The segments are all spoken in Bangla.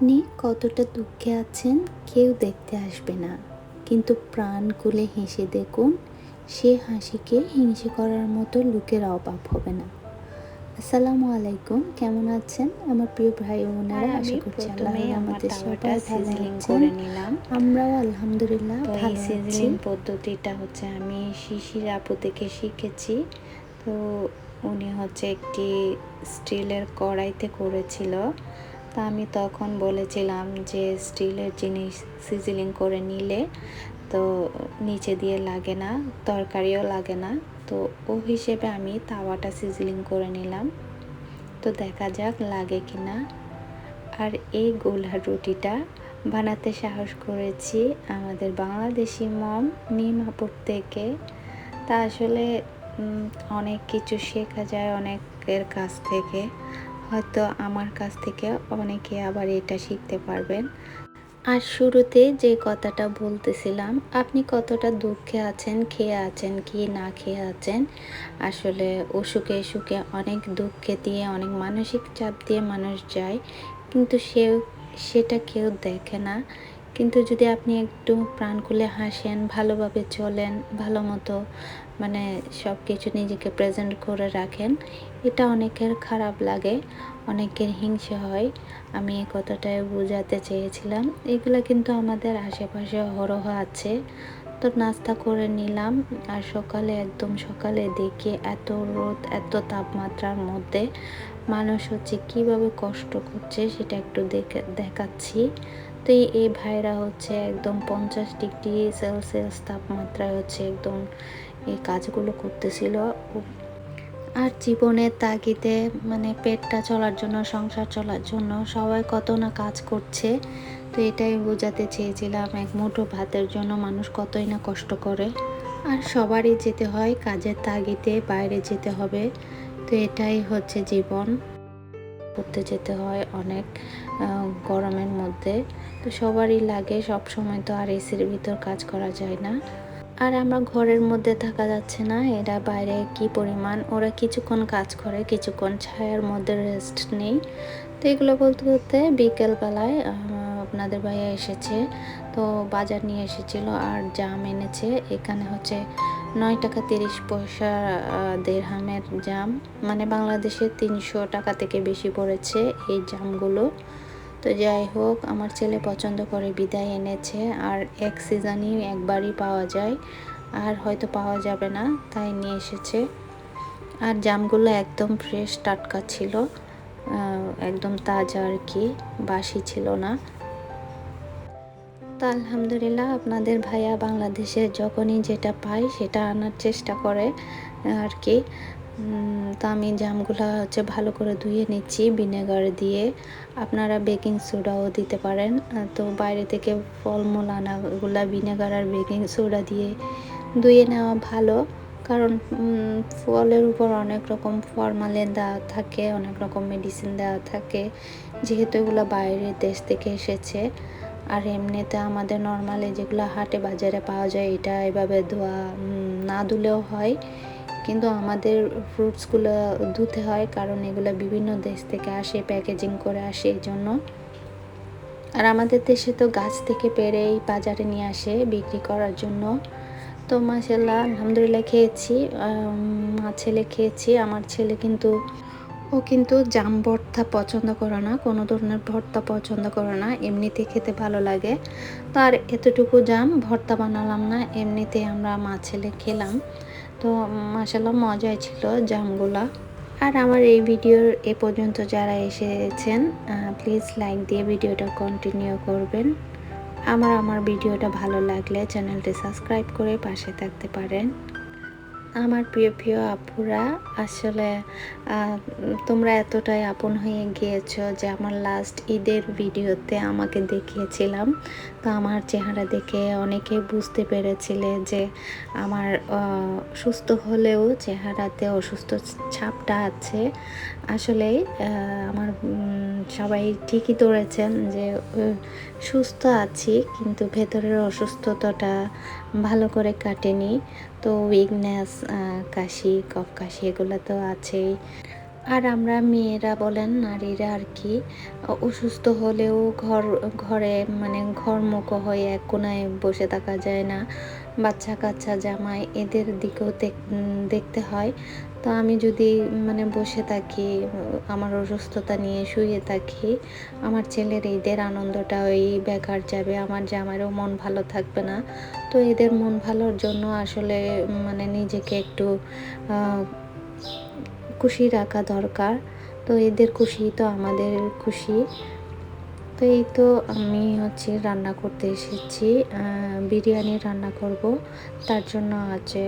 আপনি কতটা দুঃখে আছেন কেউ দেখতে আসবে না। কিন্তু প্রাণ খুলে হেসে দেখুন সে হাসিকে হিংসে করার মতো লোকের অভাব হবে না। আসসালামু আলাইকুম কেমন আছেন? আমার প্রিয় ভাই বোনেরা আর আশা আমি করছি আল্লাহ আমাদের সবাই ভালো করে নিলাম। আমরাও আলহামদুলিল্লাহ ভালো সিজলিং পদ্ধতিটা হচ্ছে আমি শিশির আপু থেকে শিখেছি। তো উনি হচ্ছে একটি স্টিলের কড়াইতে করেছিল। তা আমি তখন বলেছিলাম যে স্টিলের জিনিস সিজিলিং করে নিলে তো নিচে দিয়ে লাগে না, তরকারিও লাগে না। তো ও হিসেবে আমি তাওয়াটা সিজিলিং করে নিলাম। তো দেখা যাক লাগে কি না আর এই গোলা রুটিটা বানাতে সাহস করেছি আমাদের বাংলাদেশি মম মিমাপুর থেকে। তা আসলে অনেক কিছু শেখা যায় অনেকের কাছ থেকে। হয়তো আমার কাছ থেকে অনেকে আবার এটা শিখতে পারবেন। আর শুরুতে যে কথাটা বলতেছিলাম, আপনি কতটা দুঃখে আছেন, খেয়ে আছেন কি না খেয়ে আছেন, আসলে অসুখে সুখে অনেক দুঃখে দিয়ে, অনেক মানসিক চাপ দিয়ে মানুষ যায়, কিন্তু সে সেটা কেউ দেখে না। কিন্তু যদি আপনি একটু প্রাণ খুলে হাসেন, ভালোভাবে চলেন, ভালো মতো মানে সব কিছু নিজেকে প্রেজেন্ট করে রাখেন। এটা অনেকের খারাপ লাগে, অনেকের হিংসে হয়। আমি এই কথাটাই বোঝাতে চেয়েছিলাম। এগুলো কিন্তু আমাদের আশেপাশে হরহ আছে। তো নাস্তা করে নিলাম আর সকালে একদম সকালে দেখি এত রোদ, এত তাপমাত্রার মধ্যে মানুষ হচ্ছে কীভাবে কষ্ট করছে সেটা একটু দেখে, দেখাচ্ছি। তো এই ভাইরা হচ্ছে একদম পঞ্চাশ ডিগ্রি সেলসিয়াস তাপমাত্রায় হচ্ছে একদম এই কাজগুলো করতেছিল। আর জীবনের তাগিদে মানে পেটটা চলার জন্য, সংসার চলার জন্য সবাই কত না কাজ করছে। তো এটাই বোঝাতে চেয়েছিলাম, এক মুঠো ভাতের জন্য মানুষ কতই না কষ্ট করে। আর সবারই যেতে হয়, কাজের তাগিদে বাইরে যেতে হবে। তো এটাই হচ্ছে জীবন। করতে যেতে হয় অনেক গরমের মধ্যে। তো সবারই লাগে সব সময় তো আর এসির ভিতর কাজ করা যায় না। আর আমরা ঘরের মধ্যে থাকা যাচ্ছে না, এরা বাইরে কি পরিমাণ, ওরা কিছুক্ষণ কাজ করে, কিছুক্ষণ ছায়ার মধ্যে রেস্ট নেই। তো এগুলো বলতে বলতে বিকেলবেলায় আপনাদের ভাইয়া এসেছে, তো বাজার নিয়ে এসেছিল আর জাম এনেছে। এখানে হচ্ছে নয় টাকা তিরিশ পয়সা দেড়হামের জাম। মানে বাংলাদেশে তিনশো টাকা থেকে বেশি পড়েছে এই জামগুলো। তো যাই হোক, আমার ছেলে পছন্দ করে বিদায় এনেছে। আর এক সিজনই একবারই পাওয়া যায়। আর হয়তো পাওয়া যাবে না, তাই নিয়ে এসেছে। আর জামগুলো একদম ফ্রেশ টাটকা ছিল। একদম তাজা আর কি, বাসি ছিল না। তো আলহামদুলিল্লাহ, আপনাদের ভাইয়া বাংলাদেশে যখনই যেটা পায় সেটা আনার চেষ্টা করে আর কি। তো আমি জামগুলো হচ্ছে ভালো করে ধুয়ে নিচ্ছি, ভিনেগার দিয়ে। আপনারা বেকিং সোডাও দিতে পারেন। তো বাইরে থেকে ফলমূল আনাগুলা ভিনেগার আর বেকিং সোডা দিয়ে ধুয়ে নেওয়া ভালো। কারণ ফলের উপর অনেক রকম ফরমালিন দেওয়া থাকে, অনেক রকম মেডিসিন দেওয়া থাকে। যেহেতু এগুলো বাইরের দেশ থেকে এসেছে। আর এমনিতে আমাদের নর্মালি যেগুলো হাটে বাজারে পাওয়া যায়, এটা এভাবে ধোয়া না ধুলেও হয়। কিন্তু আমাদের ফ্রুটসগুলো ধুতে হয়, কারণ এগুলো বিভিন্ন দেশ থেকে আসে প্যাকেজিং করে আসে এই জন্য। আর আমাদের দেশে তো গাছ থেকে পেরেই বাজারে নিয়ে আসে বিক্রি করার জন্য। তো মাসাল্লাহ আলহামদুলিল্লাহ খেয়েছি। মা ছেলে খেয়েছি, আমার ছেলে কিন্তু, ও কিন্তু জাম ভর্তা পছন্দ করে না, কোনো ধরনের ভর্তা পছন্দ করে না, এমনিতে খেতে ভালো লাগে। তো আর এতটুকু জাম ভর্তা বানালাম না, এমনিতে আমরা মা ছেলে খেলাম। তো মাসাল্লাহ মজাই ছিল জামগুলা। আর আমার এই ভিডিওর এ পর্যন্ত যারা এসেছেন প্লিজ লাইক দিয়ে ভিডিওটা কন্টিনিউ করবেন। আমার আমার ভিডিওটা ভালো লাগলে চ্যানেলটি সাবস্ক্রাইব করে পাশে থাকতে পারেন। আমার প্রিয় প্রিয় আপুরা আসলে তোমরা এতটাই আপন হয়ে গিয়েছো যে আমার লাস্ট ঈদের ভিডিওতে আমাকে দেখিয়েছিলাম। তো আমার চেহারা দেখে অনেকে বুঝতে পেরেছিলে যে আমার সুস্থ হলেও চেহারাতে অসুস্থ ছাপটা আছে। আসলেই আহ, আমার সবাই ঠিকই ধরেছেন যে সুস্থ আছি কিন্তু ভেতরের অসুস্থতাটা ভালো করে কাটেনি। তো উইকনেস কাশি, কফ কাশি এগুলো তো আছেই। আর আমরা মেয়েরা বলেন, নারীরা আর কি, অসুস্থ হলেও ঘর, ঘরে মানে ঘরমুখো হয়ে এক কোনায় বসে থাকা যায় না। বাচ্চা কাচ্চা জামাই এদের দিকেও দেখ- দেখতে হয়। তো আমি যদি মানে বসে থাকি, আমার অসুস্থতা নিয়ে শুয়ে থাকি, আমার ছেলের ঈদের আনন্দটা ওই বেকার যাবে, আমার জামাইরও মন ভালো থাকবে না। তো এদের মন ভালোর জন্য আসলে মানে নিজেকে একটু খুশি রাখা দরকার। তো এদের খুশি তো আমাদের খুশি। তো এই তো আমি হচ্ছে রান্না করতে এসেছি বিরিয়ানি রান্না করব। তার জন্য আছে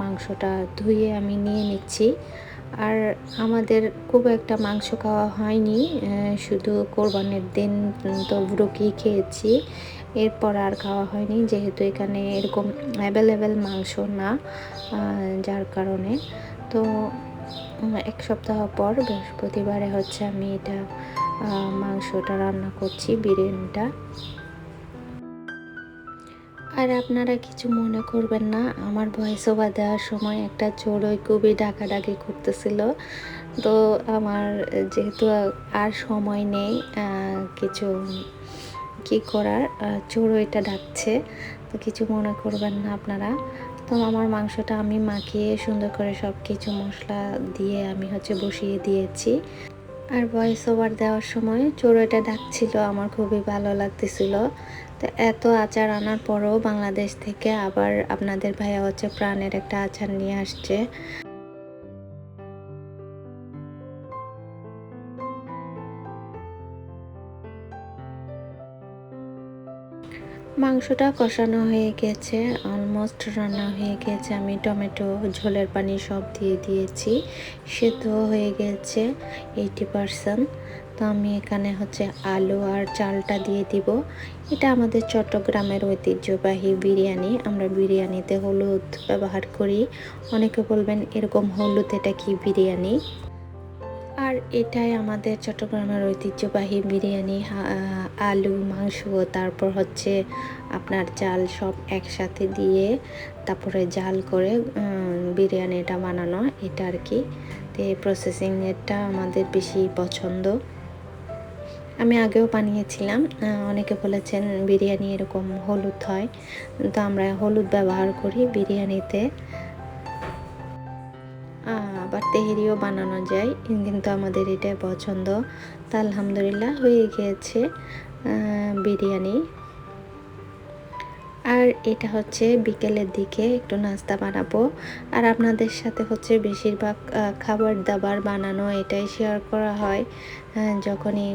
মাংসটা ধুয়ে আমি নিয়ে নিচ্ছি। আর আমাদের খুব একটা মাংস খাওয়া হয়নি শুধু কোরবানের দিন তো ব্রুকি খেয়েছি। এরপর আর খাওয়া হয়নি, যেহেতু এখানে এরকম অ্যাভেলেবেল মাংস না যার কারণে। তো এক সপ্তাহ পর বৃহস্পতিবারে হচ্ছে আমি এটা মাংসটা রান্না করছি, বিরিয়ানিটা। আর আপনারা কিছু মনে করবেন না, আমার ভয়েস ওভার দেওয়ার সময় একটা চড়ুই খুবই ডাকাডাকি করতেছিল। তো আমার যেহেতু আর সময় নেই কিছু কি করার চড়ুইটা ডাকছে। তো কিছু মনে করবেন না আপনারা। তো আমার মাংসটা আমি মাখিয়ে সুন্দর করে সব কিছু মশলা দিয়ে আমি হচ্ছে বসিয়ে দিয়েছি। আর ভয়েস ওভার দেওয়ার সময় চড়ুইটা ডাকছিল, আমার খুবই ভালো লাগতেছিল। তো এত আচার আনার পরও বাংলাদেশ থেকে আবার আপনাদের ভাইয়া হচ্ছে প্রাণের একটা আচার নিয়ে আসছে। মাংসটা কষানো হয়ে গেছে অলমোস্ট রান্না হয়ে গেছে। আমি টমেটো, ঝোলের পানি সব দিয়ে দিয়েছি, সেদ্ধ হয়ে গেছে এইটি পারসেন্ট তো আমি এখানে হচ্ছে আলু আর চালটা দিয়ে দিব। এটা আমাদের চট্টগ্রামের ঐতিহ্যবাহী বিরিয়ানি। আমরা বিরিয়ানিতে হলুদ ব্যবহার করি। অনেকে বলবেন, এরকম হলুদ, এটা কি বিরিয়ানি? আর এটাই আমাদের চট্টগ্রামের ঐতিহ্যবাহী বিরিয়ানি আলু, মাংস, তারপর হচ্ছে আপনার চাল সব একসাথে দিয়ে তারপরে জাল করে বিরিয়ানিটা বানানো, এটা আর কি। তো এই প্রসেসিংয়েরটা আমাদের বেশি পছন্দ। আমি আগেও বানিয়েছিলাম অনেকে বলেছেন বিরিয়ানি এরকম হলুদ হয়। তো আমরা হলুদ ব্যবহার করি বিরিয়ানিতে। আবার তেহেরিও বানানো যায়। কিন্তু আমাদের এটা পছন্দ। তা আলহামদুলিল্লাহ হয়ে গিয়েছে বিরিয়ানি। আর এটা হচ্ছে বিকেলের দিকে একটু নাস্তা বানাবো। আর আপনাদের সাথে হচ্ছে বেশিরভাগ খাবার দাবার বানানো এটাই শেয়ার করা হয়। যখনই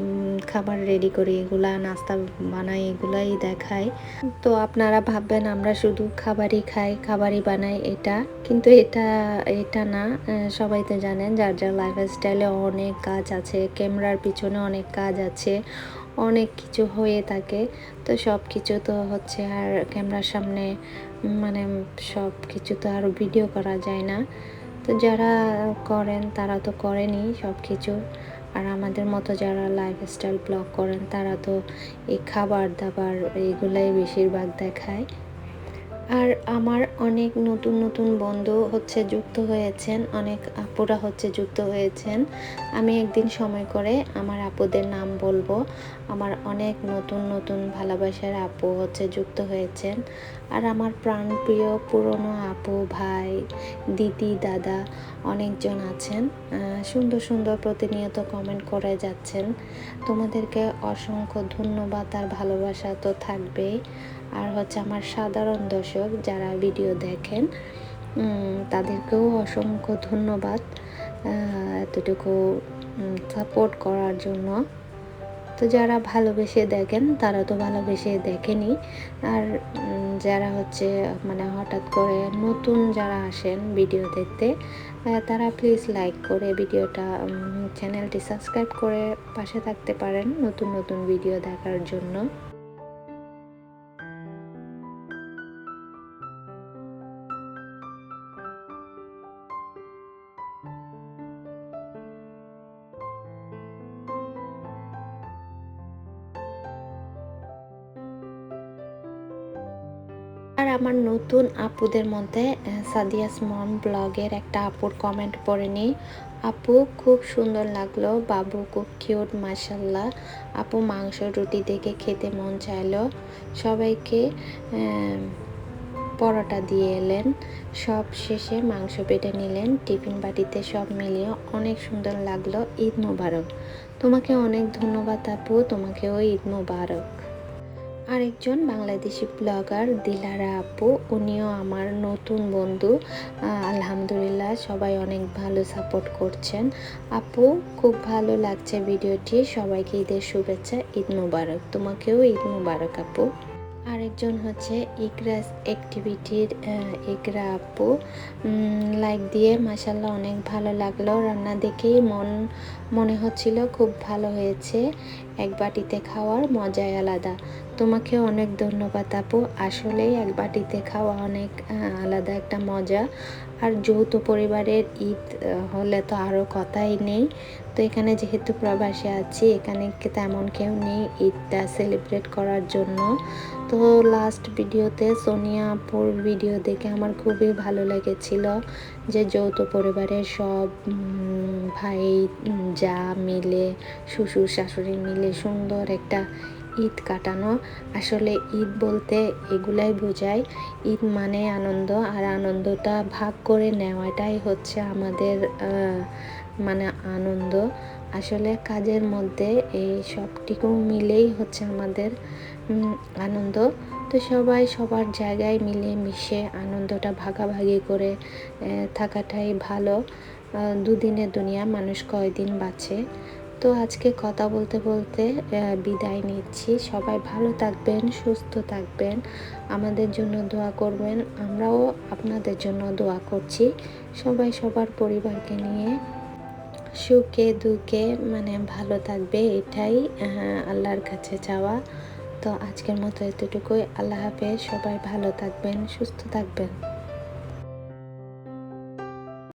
খাবার রেডি করি, এগুলা নাস্তা বানাই, এগুলাই দেখাই। তো আপনারা ভাববেন আমরা শুধু খাবারই খাই, খাবারই বানাই এটা। কিন্তু এটা এটা না সবাই তো জানেন, যার যার লাইফ স্টাইলে অনেক কাজ আছে, ক্যামেরার পিছনে অনেক কাজ আছে। অনেক কিছু হয়ে থাকে। তো সব কিছু তো হচ্ছে আর ক্যামেরার সামনে মানে সব কিছু তো আর ভিডিও করা যায় না। তো যারা করেন তারা তো করেনি সব কিছু আর আমাদের মতো যারা লাইফস্টাইল ব্লগ করেন তারা তো এই খাবার দাবার এইগুলাই বেশিরভাগ দেখায়। আর আমার অনেক নতুন নতুন বন্ধু হচ্ছে যুক্ত হয়েছেন, অনেক আপুরা হচ্ছে যুক্ত হয়েছেন। আমি একদিন সময় করে আমার আপুদের নাম বলব। আমার অনেক নতুন নতুন ভালোবাসার আপু হচ্ছে যুক্ত হয়েছেন। আর আমার প্রাণপ্রিয় পুরনো আপু, ভাই, দিদি, দাদা অনেকজন আছেন। সুন্দর সুন্দর প্রতিনিয়ত কমেন্ট করে যাচ্ছেন। তোমাদেরকে অসংখ্য ধন্যবাদ আর ভালোবাসা তো থাকবেই। আর হচ্ছে আমার সাধারণ দর্শক যারা ভিডিও দেখেন তাদেরকেও অসংখ্য ধন্যবাদ এতটুকু সাপোর্ট করার জন্য। তো যারা ভালোবেসে দেখেন, তারা তো ভালোবেসে দেখেনি। আর যারা হচ্ছে মানে হঠাৎ করে নতুন যারা আসেন ভিডিও দেখতে তারা প্লিজ লাইক করে ভিডিওটা চ্যানেলটি সাবস্ক্রাইব করে পাশে থাকতে পারেন নতুন নতুন ভিডিও দেখার জন্য। নতুন আপুদের মধ্যে সাদিয়াস মম ব্লগের একটা আপুর কমেন্ট পড়ে নিই। আপু, খুব সুন্দর লাগল। বাবু, খুব কিউট মাসাল্লাহ আপু মাংস রুটি দেখে খেতে মন চাইলো। সবাইকে পরোটা দিয়ে এলেন। সব শেষে মাংস পেটে নিলেন। টিফিন বাটিতে সব মিলিয়ে অনেক সুন্দর লাগল। ঈদ মোবারক। তোমাকে অনেক ধন্যবাদ আপু। তোমাকেও ঈদ মোবারক। আরেকজন বাংলাদেশি ব্লগার দিলারা আপু, উনিও আমার নতুন বন্ধু। আলহামদুলিল্লাহ সবাই অনেক ভালো সাপোর্ট করছেন। আপু, খুব ভালো লাগছে ভিডিওটি। সবাইকে ঈদের শুভেচ্ছা, ঈদ মুবারক। তোমাকেও ঈদ মুবারক আপু। আরেকজন হচ্ছে ইকরাস অ্যাক্টিভিটির ইকরা আপু। লাইক দিয়ে মাসাল্লাহ অনেক ভালো লাগল। রান্না দেখেই মন, মনে হচ্ছিল খুব ভালো হয়েছে। এক বাটিতে খাওয়ার মজাই আলাদা। তোমাকে অনেক ধন্যবাদ আপু। আসলেই এক বাটিতে খাওয়া অনেক আলাদা একটা মজা। আর যৌথ পরিবারের ঈদ হলে তো আরও কথাই নেই। তো এখানে যেহেতু প্রবাসে আছি, এখানে তেমন কেউ নেই ঈদটা সেলিব্রেট করার জন্য। তো লাস্ট ভিডিওতে সোনিয়া আপুর ভিডিও দেখে আমার খুবই ভালো লেগেছিল যে যৌথ পরিবারের সব ভাই যা মিলে, শ্বশুর, শাশুড়ি মিলে সুন্দর একটা ঈদ কাটানো। আসলে ঈদ বলতে এগুলাই বোঝায়। ঈদ মানে আনন্দ আর আনন্দটা ভাগ করে নেওয়াটাই হচ্ছে আমাদের মানে আনন্দ। আসলে কাজের মধ্যে এই সবটিকু মিলেই হচ্ছে আমাদের আনন্দ। তো সবাই সবার জায়গায় মিলে মিশে আনন্দটা ভাগাভাগি করে থাকাটাই ভালো। দুদিনের দুনিয়া মানুষ কয়দিন বাঁচে? তো আজকে কথা বলতে বলতে বিদায় নিচ্ছি। সবাই ভালো থাকবেন, সুস্থ থাকবেন। আমাদের জন্য দোয়া করবেন। আমরাও আপনাদের জন্য দোয়া করছি। সবাই সবার পরিবারকে নিয়ে সুখে, দুঃখে মানে ভালো থাকবে, এটাই আল্লাহর কাছে চাওয়া। তো আজকের মতো এতটুকুই। আল্লাহ হাফেজ। সবাই ভালো থাকবেন, সুস্থ থাকবেন।